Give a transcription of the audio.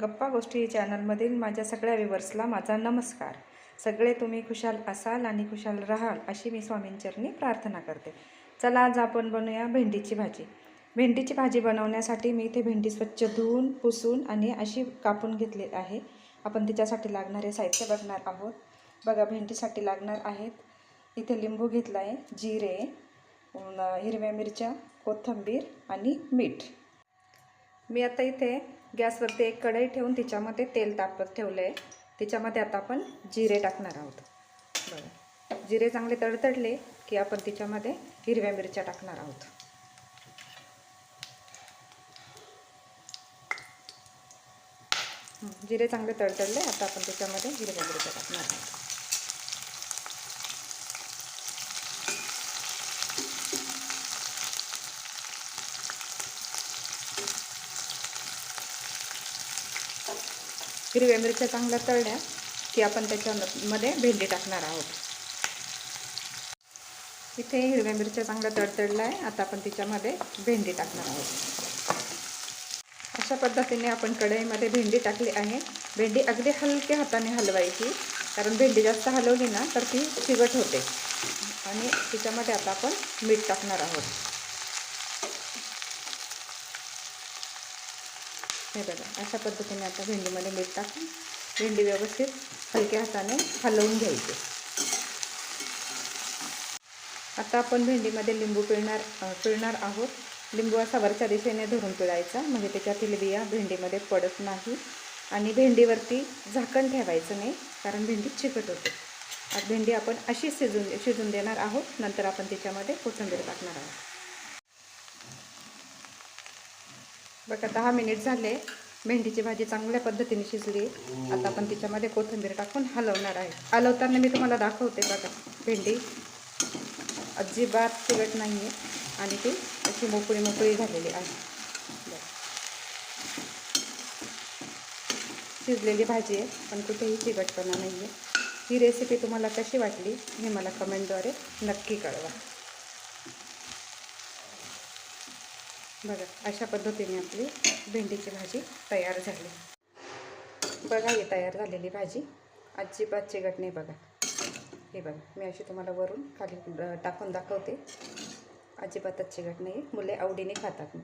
गप्पा गोष्टी चॅनलमधील माझ्या सगळ्या विवर्सला माझा नमस्कार. सगळे तुम्ही खुशाल असाल आणि खुशाल राहाल अशी मी स्वामींचरणी प्रार्थना करते. चला आज आपण बनवूया भेंडीची भाजी. भेंडीची भाजी बनवण्यासाठी मी इथे भेंडी स्वच्छ धुवून पुसून आणि अशी कापून घेतली आहे. आपण तिच्यासाठी लागणारे साहित्य बघणार आहोत. बघा भेंडीसाठी लागणार आहेत. इथे लिंबू घेतला आहे जिरे हिरव्या मिरच्या कोथिंबीर आणि मीठ. मी आता इथे गॅसवरती एक कढई ठेवून तिच्यामध्ये तेल तापत ठेवलं आहे. तिच्यामध्ये आता आपण जिरे टाकणार आहोत. बघा. जिरे चांगले तडतडले की आपण तिच्यामध्ये हिरव्या मिरच्या टाकणार आहोत. जिरे चांगले तडतडले आता आपण त्याच्यामध्ये हिरव्या मिरच्या टाकणार आहोत. हिरव्या मिरच्या चांगल्या तळल्या की आपण त्याच्यामध्ये भेंडी टाकणार आहोत. इथे हिरव्या मिरच्या चांगल्या तडतडल्या आहे आता आपण तिच्यामध्ये भेंडी टाकणार आहोत. अशा पद्धतीने आपण कढईमध्ये भेंडी टाकली आहे. भेंडी अगदी हलक्या हाताने हलवायची. कारण भेंडी जास्त हलवली ना तर ती चिगट होते. आणि तिच्यामध्ये आता आपण मीठ टाकणार आहोत. हे बघा अशा पद्धतीने आता भेंडीमध्ये मीठ टाकून भेंडी व्यवस्थित हलक्या हाताने हलवून घ्यायची. आता आपण भेंडीमध्ये लिंबू पिळणार पिळणार आहोत. लिंबू असा वरच्या दिशेने धरून पिळायचा म्हणजे त्याच्यातील बिया भेंडीमध्ये पडत नाही आणि भेंडीवरती झाकण ठेवायचं नाही कारण भेंडी चिकट होते. भेंडी आपण अशी शिजून शिजून देणार आहोत नंतर आपण त्याच्यामध्ये कोथिंबीर टाकणार आहोत. बघा दहा मिनिट झाले. भेंडीची भाजी चांगल्या पद्धतीने शिजली. आता आपण तिच्यामध्ये कोथिंबीर टाकून हलवणार आहे. हलवताना मी तुम्हाला दाखवते बघा भेंडी. अजिबात चिकट नाही आहे आणि ती अशी मोकळी मोकळी झालेली आहे. शिजलेली भाजी आहे पण कुठेही चिकटपणा नाही आहे ही रेसिपी तुम्हाला कशी वाटली हे मला कमेंटद्वारे नक्की कळवा. बघा अशा पद्धतीने आपली भेंडीची भाजी तयार झाली. बघा ही तयार झालेली भाजी. अजिबात चिकट नाही बघा. हे बघा मी अशी तुम्हाला वरून खाली टाकून दाखवते. अजिबातच चिकट नाही. मुले आवडीने खातात